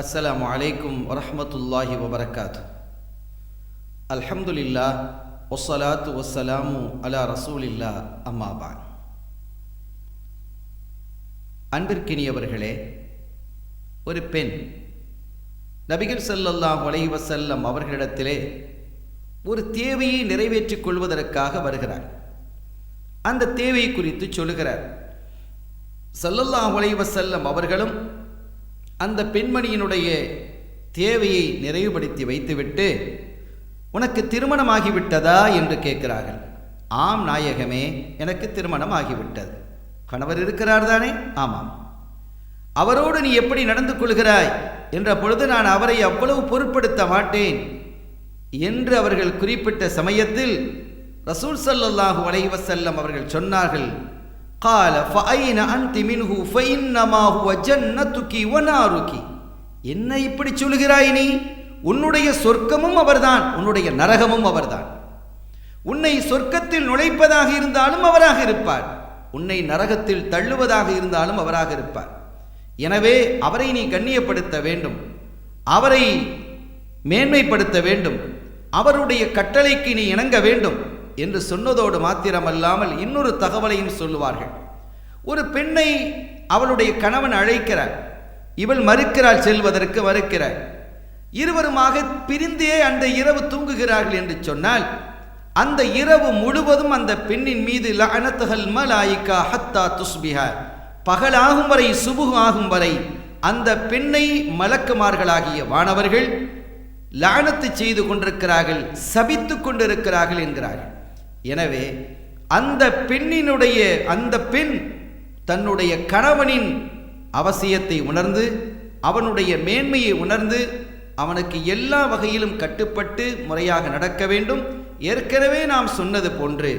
அஸ்லாம் வலைக்கும் வரமத்துல்லாஹி வபரகாத் அல்ஹம்துலில்லா ஒசலாத்து ஒசலாமு அலா ரசூலில்லா அம்மாபான் அன்பிற்கினியவர்களே ஒரு பெண் நபிகள் ஸல்லல்லாஹு வலை வசல்லம் அவர்களிடத்திலே ஒரு தேவையை நிறைவேற்றிக் கொள்வதற்காக வருகிறார். அந்த தேவை குறித்து சொல்லுகிறார். ஸல்லல்லாஹு வலை வசல்லம் அவர்களும் அந்த பெண்மணியினுடைய தேவையை நிறைவுபடுத்தி வைத்துவிட்டு உனக்கு திருமணமாகிவிட்டதா? என்று கேட்கிறார்கள். ஆம் நாயகமே எனக்கு திருமணம் ஆகிவிட்டது கணவர் இருக்கிறார் தானே ஆமாம். அவரோடு நீ எப்படி நடந்து கொள்கிறாய்? என்ற பொழுது நான் அவரை அவ்வளவு பொருட்படுத்த மாட்டேன். என்று அவர்கள் குறிப்பிட்ட சமயத்தில் ரசூல் சல்லாஹூ அலைவசல்லம் அவர்கள் சொன்னார்கள். قال فأين أنت منه فإنما هو جنتك ونارك என்ன இப்படி சொல்கிறாய் நீ உன்னுடைய சொர்க்கமும் அவர்தான் உன்னுடைய நரகமும் அவர்தான் உன்னை சொர்க்கத்தில் நுழைப்பதாக இருந்தாலும் அவராக இருப்பார் உன்னை நரகத்தில் தள்ளுவதாக இருந்தாலும் அவராக இருப்பார் எனவே அவரை நீ கண்ணியப்படுத்த வேண்டும் அவரை மேன்மைப்படுத்த வேண்டும் அவருடைய கட்டளைக்கு நீ இணங்க வேண்டும் என்று சொன்னதோடு மாத்திரமல்லாமல் இன்னொரு தகவலையும் சொல்லுவார்கள். ஒரு பெண்ணை அவளுடைய கணவன் அழைக்கிறார். இவள் மறுக்கிறாள் செல்வதற்கு மறுக்கிறாள். இருவருமாக பிரிந்தே அந்த இரவு தூங்குகிறார்கள் என்று சொன்னால் அந்த இரவு முழுவதும் அந்த பெண்ணின் மீது லஅனத்துகள் மலாயிக்கா ஹத்தா துஸ்பிஹா. பகலாகும் வரை சுபுகு ஆகும் வரை அந்த பெண்ணை மலக்குமார்களாகிய வானவர்கள் லானத்து செய்து கொண்டிருக்கிறார்கள் சபித்து கொண்டிருக்கிறார்கள் என்கிறார்கள். எனவே அந்த பெண்ணினுடைய அந்த பெண் தன்னுடைய கணவனின் அவசியத்தை உணர்ந்து அவனுடைய மேன்மையை உணர்ந்து அவனுக்கு எல்லா வகையிலும் கட்டுப்பட்டு முறையாக நடக்க வேண்டும். ஏற்கனவே நாம் சொன்னது போன்று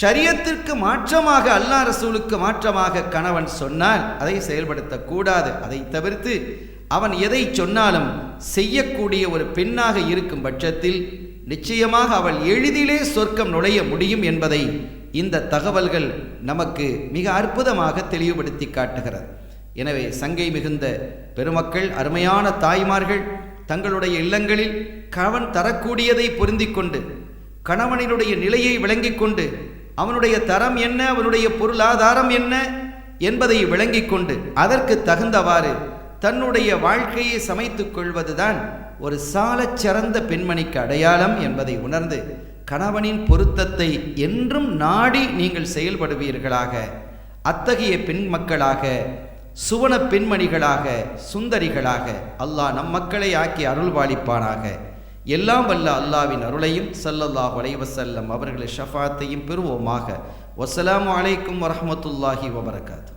ஷரியத்திற்கு மாற்றமாக அல்லா ரசூலுக்கு மாற்றமாக கணவன் சொன்னால் அதை செயல்படுத்தக்கூடாது. அதை தவிர்த்து அவன் எதை சொன்னாலும் செய்யக்கூடிய ஒரு பெண்ணாக இருக்கும் பட்சத்தில் நிச்சயமாக அவள் எளிதிலே சொர்க்கம் நுழைய முடியும் என்பதை இந்த தகவல்கள் நமக்கு மிக அற்புதமாக தெளிவுபடுத்தி காட்டுகிறது. எனவே சங்கை மிகுந்த பெருமக்கள் அருமையான தாய்மார்கள் தங்களுடைய இல்லங்களில் கணவன் தரக்கூடியதை பொருந்தி கொண்டு கணவனினுடைய நிலையை விளங்கிக் கொண்டு அவனுடைய தரம் என்ன அவனுடைய பொருளாதாரம் என்ன என்பதை விளங்கிக் கொண்டு அதற்கு தகுந்தவாறு தன்னுடைய வாழ்க்கையை சமைத்துக் கொள்வதுதான் ஒரு சாலச் சிறந்த பெண்மணிக்கு அடையாளம் என்பதை உணர்ந்து கணவனின் பொருத்தத்தை என்றும் நாடி நீங்கள் செயல்படுவீர்களாக. அத்தகைய பெண் மக்களாக சுவன பெண்மணிகளாக சுந்தரிகளாக அல்லாஹ் நம் மக்களை ஆக்கி அருள்வாளிப்பானாக. எல்லாம் வல்ல அல்லாவின் அருளையும் சல்லல்லாஹ் வலைவசல்லம் அவர்களை ஷஃபாத்தையும் பெறுவோமாக. வசலாம் அலைக்கும் வரமத்துல்லாஹி வபரகாத்து.